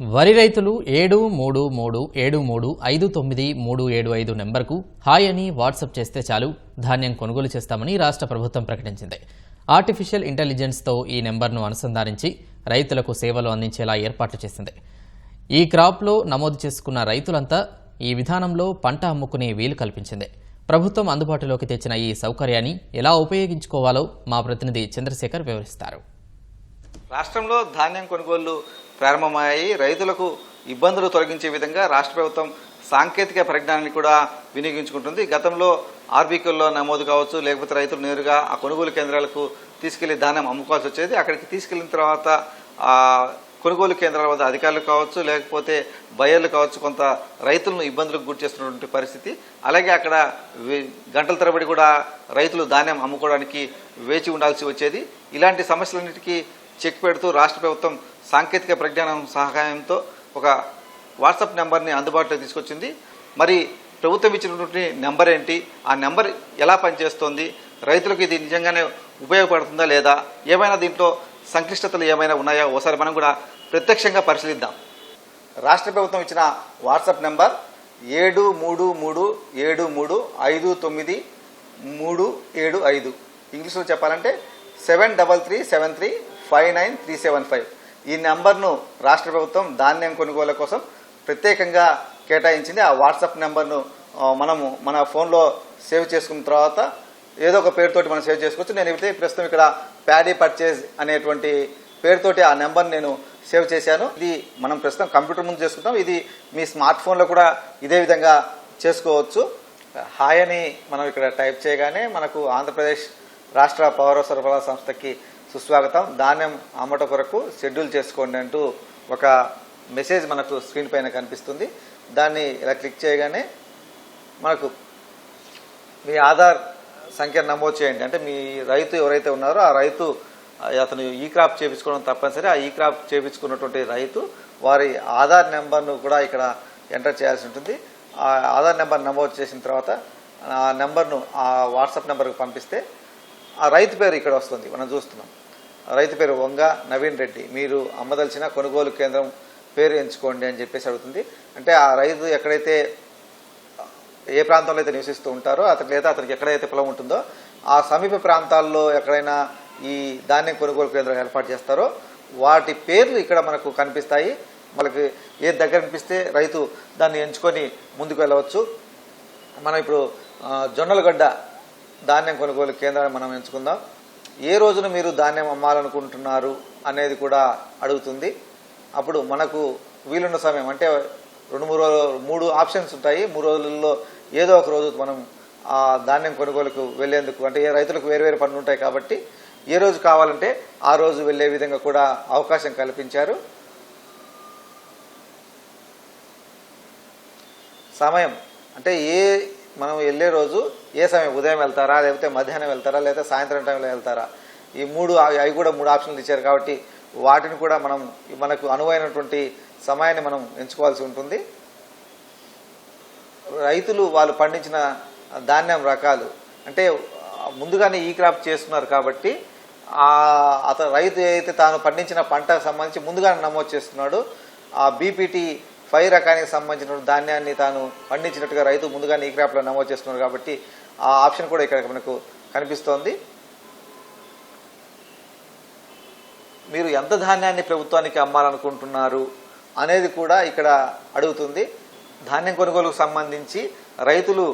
వరి రైతులు ఏడు మూడు మూడు ఏడు మూడు ఐదు తొమ్మిది మూడు ఏడు ఐదు నెంబర్కు హాయ్ అని వాట్సాప్ చేస్తే చాలు. ధాన్యం కొనుగోలు చేస్తామని రాష్ట్ర ప్రభుత్వం ప్రకటించింది. ఆర్టిఫిషియల్ ఇంటెలిజెన్స్తో ఈ నెంబర్ను అనుసంధానించి రైతులకు సేవలు అందించేలా ఏర్పాట్లు చేసింది. ఈ క్రాప్లో నమోదు చేసుకున్న రైతులంతా ఈ విధానంలో పంట అమ్ముకునే వీలు కల్పించింది. ప్రభుత్వం అందుబాటులోకి తెచ్చిన ఈ సౌకర్యాన్ని ఎలా ఉపయోగించుకోవాలో మా ప్రతినిధి చంద్రశేఖర్ వివరిస్తారు. రాష్ట్రంలో ధాన్యం కొనుగోళ్ళు ప్రారంభమయ్యాయి. రైతులకు ఇబ్బందులు తొలగించే విధంగా రాష్ట్ర ప్రభుత్వం సాంకేతిక పరిజ్ఞానాన్ని కూడా వినియోగించుకుంటుంది. గతంలో ఆర్బీకల్లో నమోదు కావచ్చు లేకపోతే రైతులు నేరుగా ఆ కొనుగోలు కేంద్రాలకు తీసుకెళ్ళి ధాన్యం అమ్ముకోవాల్సి వచ్చేది. అక్కడికి తీసుకెళ్ళిన తర్వాత ఆ కొనుగోలు కేంద్రాల వద్ద అధికారులు కావచ్చు లేకపోతే బయర్లు కావచ్చు కొంత రైతులను ఇబ్బందులకు గురి చేస్తున్నటువంటి పరిస్థితి. అలాగే అక్కడ వే- గంటల తరబడి కూడా రైతులు ధాన్యం అమ్ముకోవడానికి వేచి ఉండాల్సి వచ్చేది. ఇలాంటి సమస్యలన్నిటికీ చెక్ పెడుతూ రాష్ట్ర ప్రభుత్వం సాంకేతిక ప్రజ్ఞానం సహాయంతో ఒక వాట్సాప్ నెంబర్ని అందుబాటులో తీసుకొచ్చింది. మరి ప్రభుత్వం ఇచ్చినటువంటి నెంబర్ ఏంటి? ఆ నెంబర్ ఎలా పనిచేస్తోంది? రైతులకు ఇది నిజంగానే ఉపయోగపడుతుందా లేదా? ఏమైనా దీంట్లో సంక్లిష్టతలు ఏమైనా ఉన్నాయా? ఓసారి మనం కూడా ప్రత్యక్షంగా పరిశీలిద్దాం. రాష్ట్ర ప్రభుత్వం ఇచ్చిన వాట్సాప్ నెంబర్ ఏడు మూడు మూడు ఏడు మూడు ఐదు తొమ్మిది మూడు ఏడు ఐదు. ఇంగ్లీష్లో చెప్పాలంటే seven double three seven three five nine three seven five. ఈ నెంబర్ను రాష్ట్ర ప్రభుత్వం ధాన్యం కొనుగోలు కోసం ప్రత్యేకంగా కేటాయించింది. ఆ వాట్సాప్ నెంబర్ను మనము మన ఫోన్లో సేవ్ చేసుకున్న తర్వాత ఏదో ఒక పేరుతోటి మనం సేవ్ చేసుకోవచ్చు. నేను అయితే ప్రస్తుతం ఇక్కడ ప్యాడీ పర్చేజ్ అనేటువంటి పేరుతోటి ఆ నెంబర్ నేను సేవ్ చేశాను. ఇది మనం ప్రస్తుతం కంప్యూటర్ ముందు చేసుకుంటాం. ఇది మీ స్మార్ట్ ఫోన్లో కూడా ఇదే విధంగా చేసుకోవచ్చు. హాయ్ అని మనం ఇక్కడ టైప్ చేయగానే మనకు ఆంధ్రప్రదేశ్ రాష్ట్ర పౌర సరఫరా సంస్థకి సుస్వాగతం. ధాన్యం అమ్మట కొరకు షెడ్యూల్ చేసుకోండి అంటూ ఒక మెసేజ్ మనకు స్క్రీన్ పైన కనిపిస్తుంది. దాన్ని ఇలా క్లిక్ చేయగానే మనకు మీ ఆధార్ సంఖ్య నమోదు చేయండి. అంటే మీ రైతు ఎవరైతే ఉన్నారో ఆ రైతు అతను ఈ క్రాప్ చేపించుకోవడం తప్పనిసరి. ఆ ఈ క్రాప్ చేపించుకున్నటువంటి రైతు వారి ఆధార్ నెంబర్ను కూడా ఇక్కడ ఎంటర్ చేయాల్సి ఉంటుంది. ఆ ఆధార్ నెంబర్ నమోదు చేసిన తర్వాత ఆ నెంబర్ను ఆ వాట్సాప్ నెంబర్కి పంపిస్తే ఆ రైతు పేరు ఇక్కడ వస్తుంది. మనం చూస్తున్నాం. రైతు పేరు వంగ నవీన్ రెడ్డి. మీరు అమ్మదలిచిన కొనుగోలు కేంద్రం పేరు ఎంచుకోండి అని చెప్పేసి అడుగుతుంది. అంటే ఆ రైతు ఎక్కడైతే ఏ ప్రాంతంలో అయితే నివసిస్తూ ఉంటారో అతనికి లేదా అతనికి ఎక్కడైతే పొలం ఉంటుందో ఆ సమీప ప్రాంతాల్లో ఎక్కడైనా ఈ ధాన్యం కొనుగోలు కేంద్రం ఏర్పాటు చేస్తారో వాటి పేర్లు ఇక్కడ మనకు కనిపిస్తాయి. మనకి ఏ దగ్గర అనిపిస్తే రైతు దాన్ని ఎంచుకొని ముందుకు వెళ్ళవచ్చు. మనం ఇప్పుడు జొన్నలగడ్డ ధాన్యం కొనుగోలు కేంద్రాన్ని మనం ఎంచుకుందాం. ఏ రోజున మీరు ధాన్యం అమ్మాలనుకుంటున్నారు అనేది కూడా అడుగుతుంది. అప్పుడు మనకు వీలున్న సమయం అంటే రెండు మూడు రోజులు మూడు ఆప్షన్స్ ఉంటాయి. మూడు రోజులలో ఏదో ఒక రోజు మనం ఆ ధాన్యం కొనుగోలుకు వెళ్ళేందుకు అంటే ఏ రైతులకు వేరు వేరు పనులు ఉంటాయి కాబట్టి ఏ రోజు కావాలంటే ఆ రోజు వెళ్ళే విధంగా కూడా అవకాశం కల్పించారు. సమయం అంటే ఏ మనం వెళ్ళే రోజు ఏ సమయం? ఉదయం వెళ్తారా? లేకపోతే మధ్యాహ్నం వెళ్తారా? లేకపోతే సాయంత్రం టైంలో వెళ్తారా? ఈ మూడు అవి కూడా మూడు ఆప్షన్లు ఇచ్చారు కాబట్టి వాటిని కూడా మనం మనకు అనువైనటువంటి సమయాన్ని మనం ఎంచుకోవాల్సి ఉంటుంది. రైతులు వాళ్ళు పండించిన ధాన్యం రకాలు అంటే ముందుగానే ఈ క్రాప్ చేస్తున్నారు కాబట్టి అతను రైతు ఏదైతే తాను పండించిన పంటకు సంబంధించి ముందుగానే నమోదు చేస్తున్నాడు ఆ బీపీటీ పై రకానికి సంబంధించిన ధాన్యాన్ని తాను పండించినట్టుగా రైతు ముందుగానే ఈ క్రాప్లో నమోదు చేస్తున్నారు కాబట్టి ఆ ఆప్షన్ కూడా ఇక్కడ మనకు కనిపిస్తోంది. మీరు ఎంత ధాన్యాన్ని ప్రభుత్వానికి అమ్మాలనుకుంటున్నారు అనేది కూడా ఇక్కడ అడుగుతుంది. ధాన్యం కొనుగోలుకు సంబంధించి రైతులు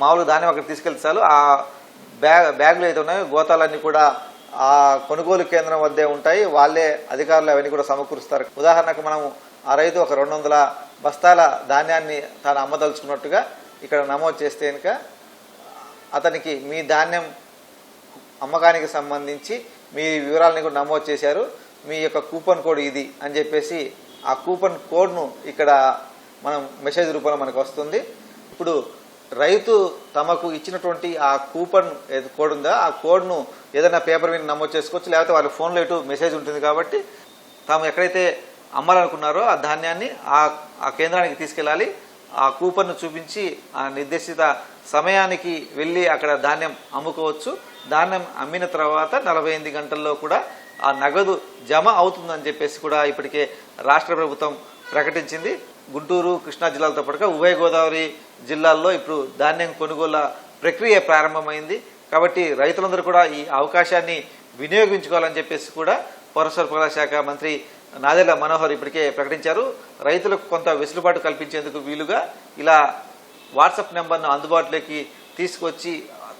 మామూలు ధాన్యం అక్కడ తీసుకెళ్తే చాలు. ఆ బ్యాగ్ బ్యాగులు అయితే ఉన్నాయో గోతాలన్నీ కూడా ఆ కొనుగోలు కేంద్రం వద్దే ఉంటాయి. వాళ్ళే అధికారులు అవన్నీ కూడా సమకూరుస్తారు. ఉదాహరణకు మనం ఆ రైతు ఒక రెండు వందల బస్తాల ధాన్యాన్ని తాను అమ్మదలుచుకున్నట్టుగా ఇక్కడ నమోదు చేస్తే కనుక అతనికి మీ ధాన్యం అమ్మకానికి సంబంధించి మీ వివరాలని కూడా నమోదు చేశారు. మీ యొక్క కూపన్ కోడ్ ఇది అని చెప్పేసి ఆ కూపన్ కోడ్ను ఇక్కడ మనం మెసేజ్ రూపంలో మనకు వస్తుంది. ఇప్పుడు రైతు తమకు ఇచ్చినటువంటి ఆ కూపన్ కోడ్ ఉందా ఆ కోడ్ను ఏదైనా పేపర్ మీద నమోదు చేసుకోవచ్చు లేకపోతే వాళ్ళ ఫోన్లో ఇటు మెసేజ్ ఉంటుంది కాబట్టి తాము ఎక్కడైతే అమ్మాలనుకున్నారో ఆ ధాన్యాన్ని ఆ ఆ కేంద్రానికి తీసుకెళ్ళాలి. ఆ కూపన్ను చూపించి ఆ నిర్దేశిత సమయానికి వెళ్ళి అక్కడ ధాన్యం అమ్ముకోవచ్చు. ధాన్యం అమ్మిన తర్వాత నలభై ఎనిమిది గంటల్లో కూడా ఆ నగదు జమ అవుతుందని చెప్పేసి కూడా ఇప్పటికే రాష్ట్ర ప్రభుత్వం ప్రకటించింది. గుంటూరు కృష్ణా జిల్లాలతో పాటుగా ఉభయ గోదావరి జిల్లాల్లో ఇప్పుడు ధాన్యం కొనుగోళ్ళ ప్రక్రియ ప్రారంభమైంది. కాబట్టి రైతులందరూ కూడా ఈ అవకాశాన్ని వినియోగించుకోవాలని చెప్పేసి కూడా పౌర సరఫరాల శాఖ మంత్రి నాదెళ్ళ మనోహర్ ఇప్పటికే ప్రకటించారు. రైతులకు కొంత వెసులుబాటు కల్పించేందుకు వీలుగా ఇలా వాట్సాప్ నెంబర్ను అందుబాటులోకి తీసుకొచ్చి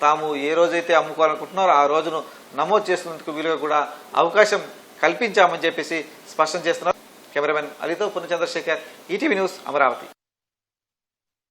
తాము ఏ రోజైతే అమ్ముకోవాలనుకుంటున్నారో ఆ రోజును నమోదు చేసినందుకు వీలుగా కూడా అవకాశం కల్పించామని చెప్పేసి స్పష్టం చేస్తున్నారు. కెమెరామెన్ అలితో పుణ్య చంద్రశేఖర్ ఈటీవీ న్యూస్ అమరావతి.